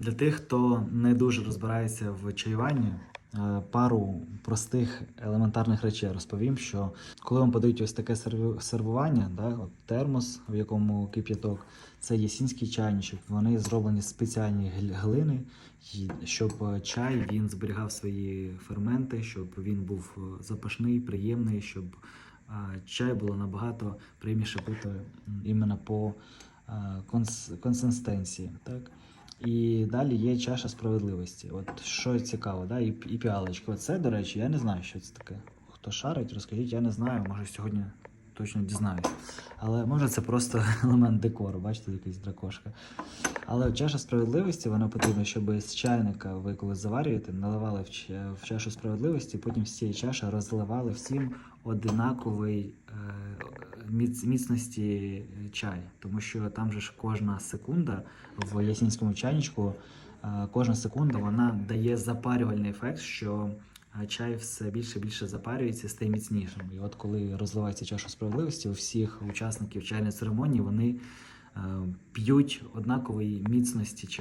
Для тих, хто не дуже розбирається в чаюванні, е, пару простих елементарних речей розповім, що коли вам подають ось таке сервування, да, от термос, в якому кип'яток, це єсінський чайничок. Вони зроблені з спеціальні глини, щоб е, чай він зберігав свої ферменти, щоб він був е, запашний, приємний, щоб чай було набагато приємніше пити іменно по консистенції. Так? І далі є чаша справедливості. От що цікаво, да? і, і піалочка. Оце, до речі, я не знаю, що це таке. Хто шарить, розкажіть, я не знаю, може сьогодні точно дізнаюсь. Але може це просто елемент декору, бачите, якийсь дракошка. Але чаша справедливості, вона потрібна, щоб з чайника ви коли заварюєте, наливали в, в чашу справедливості, потім з цієї чаші розливали всім одинаковий е, міц, міцності чай. Тому що там же ж кожна секунда в ясінському чайничку, е, кожна секунда вона дає запарювальний ефект, що е, чай все більше і більше запарюється, стає міцнішим. І от коли розливається чаша справедливості, у всіх учасників чайної церемонії вони е, п'ють однакової міцності чаю.